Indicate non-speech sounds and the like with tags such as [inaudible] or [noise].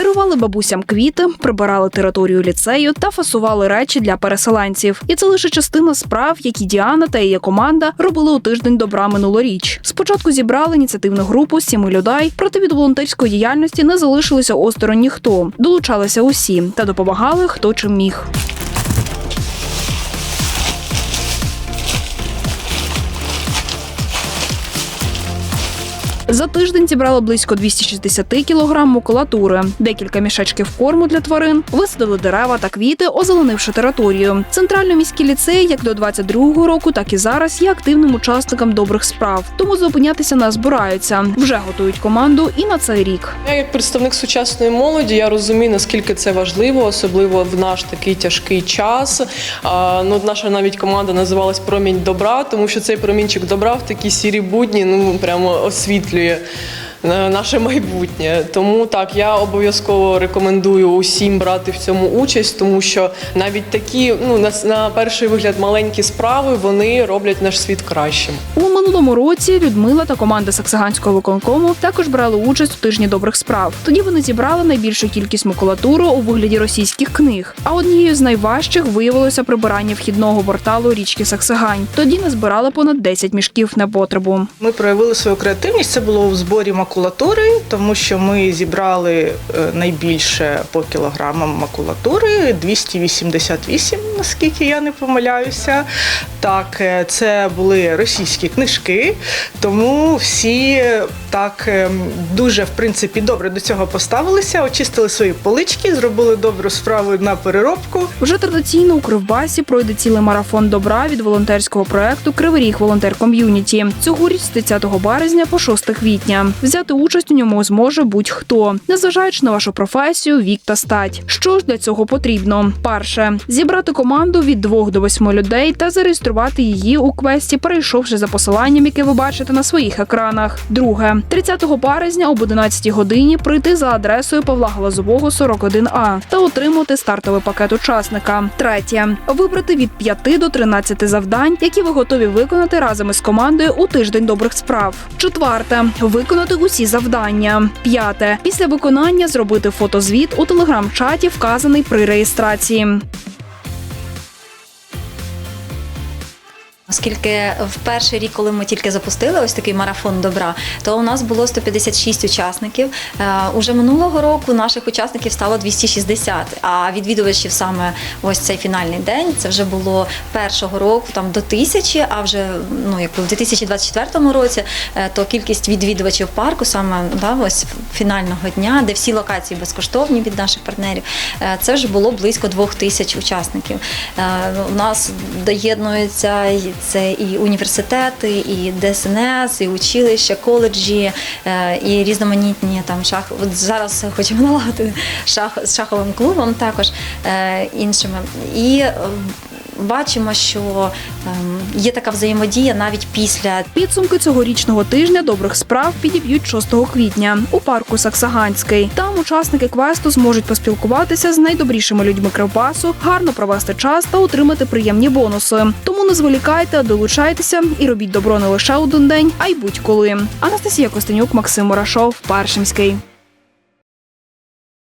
дарували бабусям квіти, прибирали територію ліцею та фасували речі для переселенців. І це лише частина справ, які Діана та її команда робили у тиждень добра минулоріч. Спочатку зібрали ініціативну групу сіми людей, проте від волонтерської діяльності не залишилися осторонь ніхто. Долучалися усі та допомагали хто чим міг. За тиждень зібрали близько 260 кілограм макулатури, декілька мішечків корму для тварин, висадили дерева та квіти, озеленивши територію. Центрально-міський ліцей як до 22-го року, так і зараз є активним учасником добрих справ. Тому зупинятися не збираються. Вже готують команду і на цей рік. Я як представник сучасної молоді, я розумію, наскільки це важливо, особливо в наш такий тяжкий час. А, ну, наша навіть команда називалась Промінь добра, тому що цей промінчик добра в такі сірі будні ну прямо освітлює. ചെയ്യുക Наше майбутнє, тому так я обов'язково рекомендую усім брати в цьому участь, тому що навіть такі, ну на, на перший вигляд, маленькі справи вони роблять наш світ кращим. У минулому році Людмила та команда Саксаганського виконкому також брали участь у тижні добрих справ. Тоді вони зібрали найбільшу кількість макулатури у вигляді російських книг. А однією з найважчих виявилося прибирання вхідного порталу річки Саксагань. Тоді назбирали понад 10 мішків на потребу. Ми проявили свою креативність. Це було в зборі макулатури, тому що ми зібрали е, найбільше по кілограмам макулатури 288, наскільки я не помиляюся. Так, е, це були російські книжки, тому всі е, так дуже в принципі добре до цього поставилися, очистили свої полички, зробили добру справу на переробку. Вже традиційно у Кривбасі пройде цілий марафон добра від волонтерського проекту Кривий Ріг Волонтер Ком'юніті. Цьогоріч з 30 березня по 6 квітня. Взяти участь у ньому зможе будь-хто, незважаючи на вашу професію, вік та стать. Що ж для цього потрібно? Перше зібрати команду від 2 до 8 людей та зареєструвати її у квесті, перейшовши за посиланням, яке ви бачите на своїх екранах. Друге 30 березня об 11 годині прийти за адресою Павла Глазового 41А та отримати стартовий пакет учасника. Третє вибрати від 5 до 13 завдань, які ви готові виконати разом із командою у тиждень добрих справ. Четверте виконати усі завдання. П'яте після виконання зробити фотозвіт у телеграм-чаті, вказаний при реєстрації. Оскільки в перший рік, коли ми тільки запустили ось такий марафон добра, то у нас було 156 учасників. Е, Уже минулого року наших учасників стало 260, а відвідувачів саме ось цей фінальний день це вже було першого року там до тисячі. А вже ну якби в 2024 році, е, то кількість відвідувачів парку саме да, ось фінального дня, де всі локації безкоштовні від наших партнерів, е, це вже було близько двох тисяч учасників. У нас доєднуються і це і університети, і ДСНС, і училища, коледжі, е, і різноманітні там шах. От зараз хочемо [laughs] налагодити шах з шаховим клубом, також е, іншими. І бачимо, що ем, є така взаємодія навіть після Підсумки цьогорічного тижня добрих справ підіб'ють 6 квітня у парку Саксаганський. Там учасники квесту зможуть поспілкуватися з найдобрішими людьми Кривбасу, гарно провести час та отримати приємні бонуси. Тому не зволікайте, долучайтеся і робіть добро не лише один день, а й будь-коли. Анастасія Костенюк, Максим Мурашов, Паршимський.